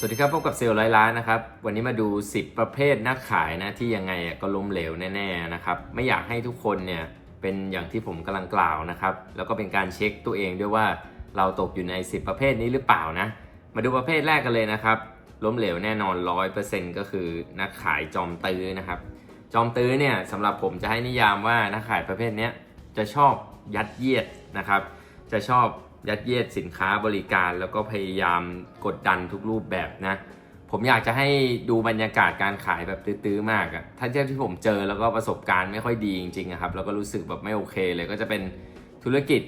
สวัสดีครับพบกับเซลล์ร้อยล้านนะครับ วันนี้มาดู 10 ประเภทนักขายนะที่ยังไงก็ล้มเหลวแน่ๆนะครับ ไม่อยากให้ทุกคนเนี่ยเป็นอย่างที่ผมกำลังกล่าวนะครับ แล้วก็เป็นการเช็คตัวเองด้วยว่าเราตกอยู่ใน 10 ประเภทนี้หรือเปล่านะ มาดูประเภทแรกกันเลยนะครับ ล้มเหลวแน่นอน 100%ก็คือนักขายจอมตื้อนะครับ จอมตื้อเนี่ยสำหรับผมจะให้นิยามว่านักขายประเภทนี้จะชอบยัดเยียดนะครับ จะชอบ ยัดเยียดสินค้าบริการ แล้วก็พยายามกดดันทุกรูปแบบนะ ผมอยากจะให้ดูบรรยากาศการขายแบบตื้อๆมากอะถ้าเทียบที่ผมเจอแล้วก็ประสบการณ์ไม่ค่อยดีจริงๆครับ แล้วก็รู้สึกแบบไม่โอเคเลยก็จะเป็นธุรกิจ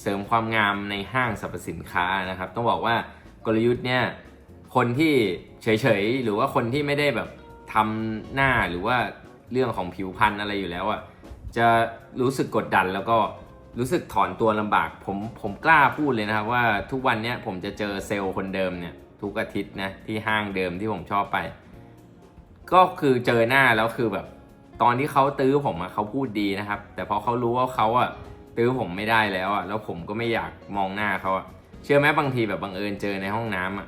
เสริมความงามในห้างสรรพสินค้านะครับ ต้องบอกว่ากลยุทธ์เนี่ยคนที่เฉยๆ หรือว่าคนที่ไม่ได้แบบทำหน้าหรือว่าเรื่องของผิวพรรณอะไรอยู่แล้วอะจะรู้สึกกดดันแล้วก็ รู้สึกถอนตัวลำบากผมผมกล้าพูดเลยนะครับว่าทุกวันเนี้ยผมจะเจอเซลล์คนเดิมเนี่ยทุกอาทิตย์นะที่ห้างเดิมที่ผมชอบไป ก็คือเจอหน้าแล้วคือแบบ ตอนที่เขาตื้อผมอะเขาพูดดีนะครับ แต่พอเขารู้ว่าเขาอะตื้อผมไม่ได้แล้วอะแล้วผมก็ไม่อยากมองหน้าเขาอะเชื่อไหมบางทีแบบบังเอิญเจอในห้องน้ำอะ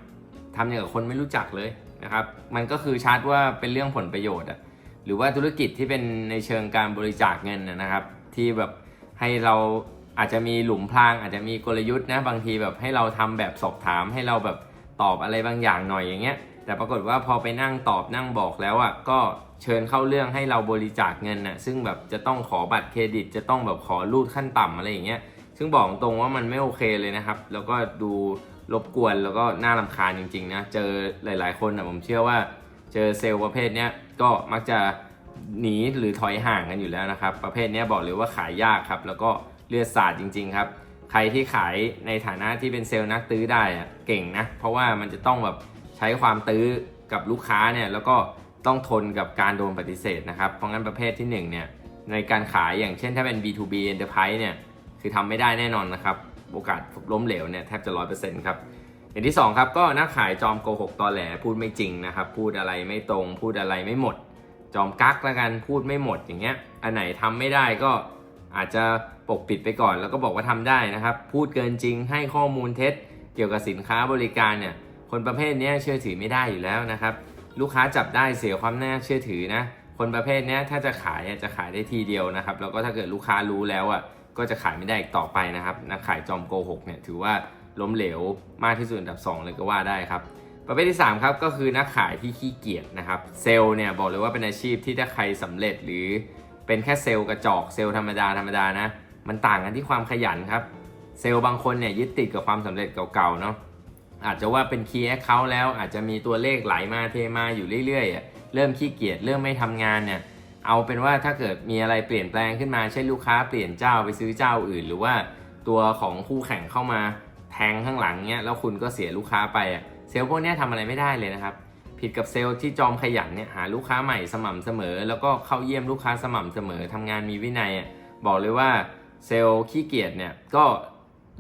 ทำอย่างกับคนไม่รู้จักเลยนะครับ มันก็คือชัดว่าเป็นเรื่องผลประโยชน์อะหรือว่าธุรกิจที่เป็นในเชิงการบริจาคเงินนะครับ ที่แบบ ให้เราอาจจะมีหลุมพราง อาจจะมีกลยุทธ์นะบางทีแบบให้เราทำแบบสอบถามให้เราแบบตอบอะไรบางอย่างหน่อยอย่างเงี้ย แต่ปรากฏว่าพอไปนั่งตอบนั่งบอกแล้วอะ่ะก็เชิญเข้าเรื่องให้เราบริจาคเงินน่ะซึ่งแบบจะต้องขอบัตรเครดิต จะต้องแบบขอรูดขั้นต่ำอะไรอย่างเงี้ยซึ่งบอกตรงว่ามันไม่โอเคเลยนะครับ แล้วก็ดูรบกวนแล้วก็น่ารำคาญจริงๆนะ เจอหลายๆคนนะผมเชื่อว่า เจอเซลล์ประเภทเนี้ยก็มักจะ หนีหรือถอยห่างกันอยู่แล้วนะครับ ประเภทนี้บอกเลยว่าขายยากครับ แล้วก็เลือดสาดจริง ๆ ครับ ใครที่ขายในฐานะที่เป็นเซลล์นักตื้อได้อะเก่งนะ เพราะว่ามันจะต้องแบบใช้ความตื้อกับลูกค้าเนี่ยแล้วก็ต้องทนกับการโดนปฏิเสธนะครับ เพราะงั้นประเภทที่หนึ่งเนี่ยในการขายอย่างเช่นถ้าเป็น B2B Enterprise เนี่ยคือทำไม่ได้แน่นอนนะครับโอกาสล้มเหลวเนี่ยแทบจะร้อยเปอร์เซ็นต์ครับอย่างที่2ครับก็นักขายจอมโกหกตอแหลพูดไม่จริงนะครับ พูดอะไรไม่ตรง พูดอะไรไม่หมด จอมกักแล้วกันพูดไม่หมดอย่างเงี้ย อันไหนทำไม่ได้ก็อาจจะปกปิดไปก่อน แล้วก็บอกว่าทำได้นะครับ พูดเกินจริงให้ข้อมูลเท็จ เกี่ยวกับสินค้าบริการเนี่ยคนประเภทนี้เชื่อถือไม่ได้อยู่แล้วนะครับ ลูกค้าจับได้เสียความน่าเชื่อถือนะ คนประเภทนี้ถ้าจะขายจะขายได้ทีเดียวนะครับ แล้วก็ถ้าเกิดลูกค้ารู้แล้วอะก็จะขายไม่ได้อีกต่อไปนะครับนักขายจอมโกหกเนี่ยถือว่าล้มเหลวมากที่สุดอันดับ 2 เลยก็ว่าได้ครับ ประเภทที่ 3 ครับก็คือนักขายที่ขี้เกียจนะครับ เซลล์เนี่ยบอกเลยว่าเป็นอาชีพที่ถ้าใครสำเร็จหรือเป็นแค่เซลล์กระจอกเซลล์ธรรมดาธรรมดานะมันต่างกันที่ความขยันครับ เซลล์บางคนเนี่ยยึดติดกับความสำเร็จเก่าๆเนาะอาจจะว่าเป็นคีย์แอคเคาท์แล้วอาจจะมีตัวเลขไหลมาเทมาอยู่เรื่อยๆอะเริ่มขี้เกียจเริ่มไม่ทำงานเนี่ยเอาเป็นว่าถ้าเกิดมีอะไรเปลี่ยนแปลงขึ้นมาเช่นลูกค้าเปลี่ยนเจ้าไปซื้อเจ้าอื่น หรือว่าตัวของคู่แข่งเข้ามาแทงข้างหลังเนี้ยแล้วคุณก็เสียลูกค้าไปอะ เซลล์พวกนี้ยทำอะไรไม่ได้เลยนะครับ ผิดกับเซลล์ที่จอมขยันเนี่ยหาลูกค้าใหม่สม่ำเสมอ แล้วก็เข้าเยี่ยมลูกค้าสม่ำเสมอทำงานมีวินัยอะบอกเลยว่าเซลล์ขี้เกียจเนี่ยก็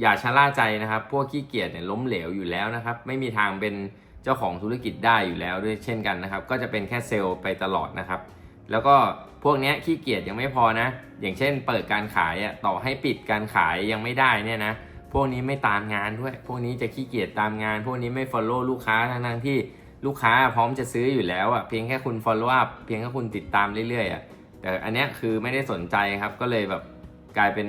อย่าชะล่าใจนะครับ พวกขี้เกียจเนี่ยล้มเหลวอยู่แล้วนะครับ ไม่มีทางเป็นเจ้าของธุรกิจได้อยู่แล้วด้วยเช่นกันนะครับ ก็จะเป็นแค่เซลล์ไปตลอดนะครับ แล้วก็พวกนี้ขี้เกียจยังไม่พอนะ อย่างเช่น เปิดการขายอะต่อให้ปิดการขายยังไม่ได้เนี่ยนะ วกนี้ไม่ตามงานด้วย พวกนี้จะขี้เกียจตามงาน พวกนี้ไม่ follow ลูกค้าทั้งทั้งๆที่ลูกค้าพร้อมจะซื้ออยู่แล้วอะเพียงแค่คุณ follow up เพียงแค่คุณติดตามเรื่อยๆอะแต่อันเนี้ยคือไม่ได้สนใจครับก็เลยแบบกลายเป็น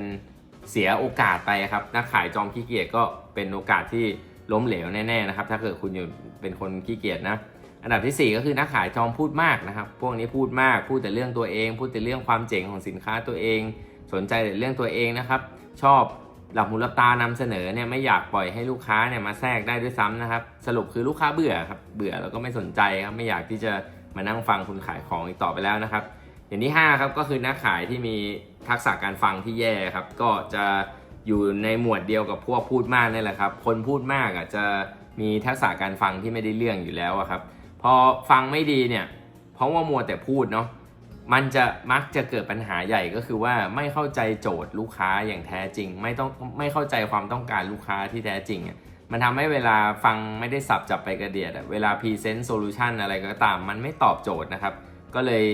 เสียโอกาสไปครับนักขายจอมขี้เกียจก็เป็นโอกาสที่ล้มเหลวแน่ๆนะครับ ถ้าเกิดคุณอยู่เป็นคนขี้เกียจนะอันดับทีสี่4 ก็คือนักขายจอมพูดมากนะครับ พวกนี้พูดมากพูดแต่เรื่องตัวเอง พูดแต่เรื่องความเจ๋งของสินค้าตัวเอง สนใจแต่เรื่องตัวเองนะครับ ชอบ หลับหูหลับตานำเสนอเนี่ยไม่อยากปล่อยให้ลูกค้าเนี่ยมาแทรกได้ด้วยซ้ำนะครับ สรุปคือลูกค้าเบื่อครับเบื่อแล้วก็ไม่สนใจครับไม่อยากที่จะมานั่งฟังคุณขายของอีกต่อไปแล้วนะครับ อย่างที่5ครับก็คือนักขายที่มีทักษะการฟังที่แย่ครับ ก็จะอยู่ในหมวดเดียวกับพวกพูดมากนี่แหละครับ คนพูดมากอะจะมีทักษะการฟังที่ไม่ได้เรื่องอยู่แล้วครับ พอฟังไม่ดีเนี่ยเพราะว่ามัวแต่พูดเนาะ มันจะมักจะเกิดปัญหาใหญ่ก็คือว่าไม่เข้าใจโจทย์ลูกค้าอย่างแท้จริง ไม่ต้องไม่เข้าใจความต้องการลูกค้าที่แท้จริงอะมันทำให้เวลาฟังไม่ได้สับจับไปกระเดียดเวลาพรีเซนต์โซลูชันอะไรก็ตาม มันไม่ตอบโจทย์นะครับ ก็เลย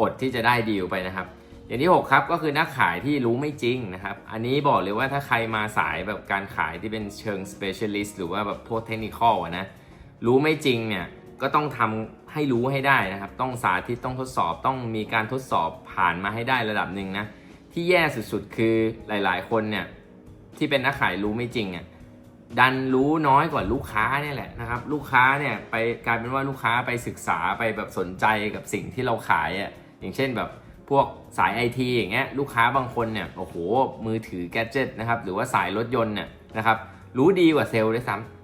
อดที่จะได้ดีลไปนะครับ อย่างที่ 6 ครับก็คือนักขายที่รู้ไม่จริงนะครับ อันนี้บอกเลยว่าถ้าใครมาสายแบบการขายที่เป็นเชิง specialist หรือว่าแบบพวกเทคนิคอลนะรู้ไม่จริงเนี่ย ก็ต้องทำให้รู้ให้ได้นะครับ ต้องสาธิตต้องทดสอบต้องมีการทดสอบผ่านมาให้ได้ระดับหนึ่งนะ ที่แย่สุดๆ คือหลายๆ คนเนี่ยที่เป็นนักขายรู้ไม่จริงอะดันรู้น้อยกว่าลูกค้าเนี่ยแหละนะครับ ลูกค้าเนี่ยไปกลายเป็นว่าลูกค้าไปศึกษาไปแบบสนใจกับสิ่งที่เราขายอะอย่างเช่นแบบพวกสายไอทีอย่างเงี้ยลูกค้าบางคนเนี่ยโอ้โหมือถือแกจิตนะครับหรือว่าสายรถยนต์เนี่ยนะครับรู้ดีกว่าเซลล์ด้วยซ้ำ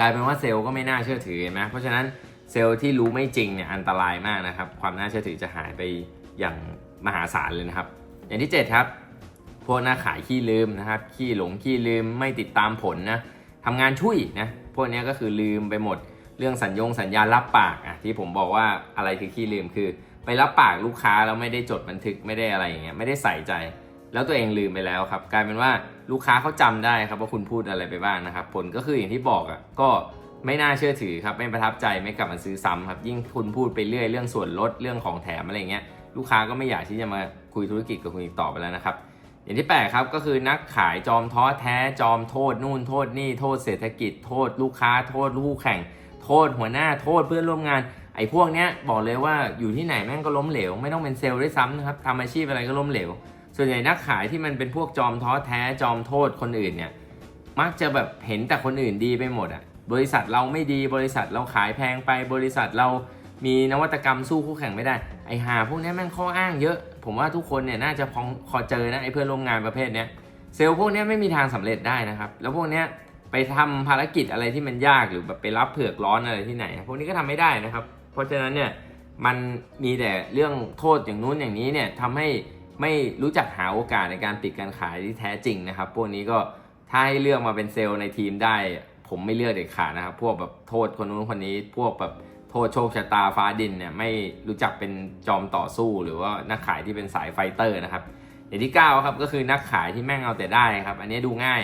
กลายเป็นว่าเซลล์ก็ไม่น่าเชื่อถือเห็นไหมเพราะฉะนั้นเซลล์ที่รู้ไม่จริงเนี่ยอันตรายมากนะครับ ความน่าเชื่อถือจะหายไปอย่างมหาศาลเลยนะครับ อย่างที่ 7 ครับ พวกหน้าขายขี้ลืมนะครับ ขี้หลงขี้ลืมไม่ติดตามผลนะทำงานช่วยนะ พวกนี้ก็คือลืมไปหมดเรื่องสัญญงสัญญารับปากอะที่ผมบอกว่าอะไรคือขี้ลืมคือ ไปรับปากลูกค้าแล้วไม่ได้จดบันทึกไม่ได้อะไรอย่างเงี้ยไม่ได้ใส่ใจ แล้วตัวเองลืมไปแล้วครับ กลายเป็นว่าลูกค้าเขาจำได้ครับว่าคุณพูดอะไรไปบ้างนะครับ ผลก็คืออย่างที่บอกอะก็ไม่น่าเชื่อถือครับไม่ประทับใจไม่กลับมาซื้อซ้ำครับยิ่งคุณพูดไปเรื่อยเรื่องส่วนลดเรื่องของแถมอะไรเงี้ยลูกค้าก็ไม่อยากที่จะมาคุยธุรกิจกับคุณอีกต่อไปแล้วนะครับ อย่างที่แปดครับก็คือนักขายจอมท้อแท้จอมโทษนู่นโทษนี่โทษเศรษฐกิจโทษ ลูกค้าโทษลูกแข่ง โทษหัวหน้าโทษเพื่อนร่วมงาน ไอ้พวกเนี้ยบอกเลยว่าอยู่ที่ไหนแม่งก็ล้มเหลว ไม่ต้องเป็นเซลล์ด้วยซ้ำนะครับทำอาชีพอะไรก็ล้มเหลว ส่วนใหญ่นักขายที่มันเป็นพวกจอมท้อแท้จอมโทษคนอื่นเนี่ย มักจะแบบเห็นแต่คนอื่นดีไปหมดอะบริษัทเราไม่ดีบริษัทเราขายแพงไปบริษัทเรามีนวัตกรรมสู้คู่แข่งไม่ได้ ไอหาพวกนี้แม่งข้ออ้างเยอะ ผมว่าทุกคนเนี่ยน่าจะพองพอเจอนะไอเพื่อนร่วมงานประเภทเนี้ยเซลล์พวกนี้ไม่มีทางสำเร็จได้นะครับ แล้วพวกเนี้ยไปทำภารกิจอะไรที่มันยากหรือแบบไปรับเผือกร้อนอะไรที่ไหน พวกนี้ก็ทำไม่ได้นะครับ เพราะฉะนั้นเนี่ยมันมีแต่เรื่องโทษอย่างนู้นอย่างนี้เนี่ยทำให้ ไม่รู้จักหาโอกาสในการปิดการขายที่แท้จริงนะครับ พวกนี้ก็ถ้าให้เลือกมาเป็นเซลล์ในทีมได้ ผมไม่เลือกเด็ดขาดนะครับ พวกแบบโทษคนนู้นคนนี้ พวกแบบ โทษโชคชะตาฟ้าดินเนี่ยไม่รู้จักเป็นจอมต่อสู้ หรือว่านักขายที่เป็นสายไฟเตอร์นะครับ อย่างที่9ครับก็คือนักขายที่แม่งเอาแต่ได้ครับ อันนี้ดูง่าย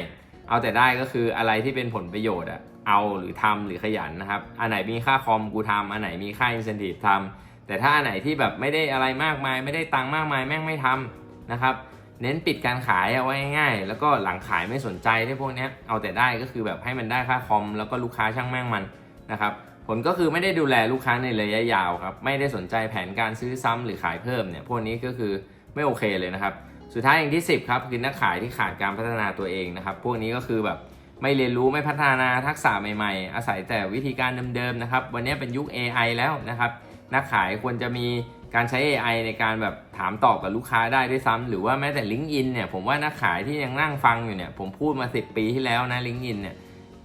เอาแต่ได้ก็คืออะไรที่เป็นผลประโยชน์อะเอาหรือทำหรือขยันนะครับ อันไหนมีค่าคอมกูทำอันไหนมีค่าอินเซนティブทำ แต่ถ้าอันไหนที่แบบไม่ได้อะไรมากมาย ไม่ได้ตังค์มากมายแม่งไม่ทำนะครับ เน้นปิดการขายเอาไว้ง่ายแล้วก็หลังขายไม่สนใจที่พวกนี้เอาแต่ได้ก็คือแบบให้มันได้ค่าคอมแล้วก็ลูกค้าช่างแม่งมันนะครับผลก็คือไม่ได้ดูแลลูกค้าในระยะยาวครับไม่ได้สนใจแผนการซื้อซ้ำหรือขายเพิ่มเนี่ยพวกนี้ก็คือไม่โอเคเลยนะครับสุดท้ายอย่างที่ 10ครับคือนักขายที่ขาดการพัฒนาตัวเองนะครับพวกนี้ก็คือแบบไม่เรียนรู้ไม่พัฒนาทักษะใหม่ๆ อาศัยแต่วิธีการเดิมๆนะครับวันนี้เป็นยุค AI แล้วนะครับ นักขายควรจะมีการใช้ AI ในการแบบถามตอบกับลูกค้าได้ด้วยซ้ำหรือว่าแม้แต่ LinkedIn เนี่ยผมว่านักขายที่ยังนั่งฟังอยู่เนี่ยผมพูดมา 10 ปีที่แล้วนะ LinkedIn เนี่ย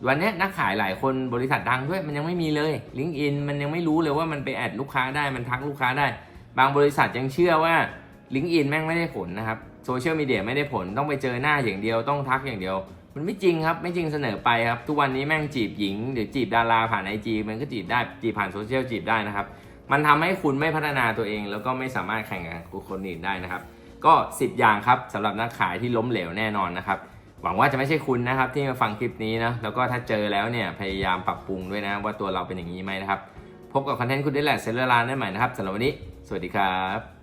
วันนี้นักขายหลายคนบริษัทดังด้วยมันยังไม่มีเลยลิงก์อินมันยังไม่รู้เลยว่ามันไปแอดลูกค้าได้มันทักลูกค้าได้ บางบริษัทยังเชื่อว่าลิงก์อินแม่งไม่ได้ผลนะครับโซเชียลมีเดียไม่ได้ผลต้องไปเจอหน้าอย่างเดียวต้องทักอย่างเดียว มันไม่จริงครับไม่จริงเสนอไปครับ ทุกวันนี้แม่งจีบหญิง หรือจีบดาราผ่านไอจีมันก็จีบได้จีบผ่านโซเชียลจีบได้นะครับ มันทำให้คุณไม่พัฒนาตัวเอง แล้วก็ไม่สามารถแข่งกับคนอื่นได้นะครับ ก็ 10 อย่างครับสำหรับนักขายที่ล้มเหลวแน่นอนนะครับ หวังว่าจะไม่ใช่คุณนะครับที่มาฟังคลิปนี้นะแล้วก็ถ้าเจอแล้วเนี่ยพยายามปรับปรุงด้วยนะว่าตัวเราเป็นอย่างนี้ไหมนะครับ พบกับคอนเทนต์คุณได้แหละเซลล์ลานได้ใหม่นะครับสำหรับวันนี้ สวัสดีครับ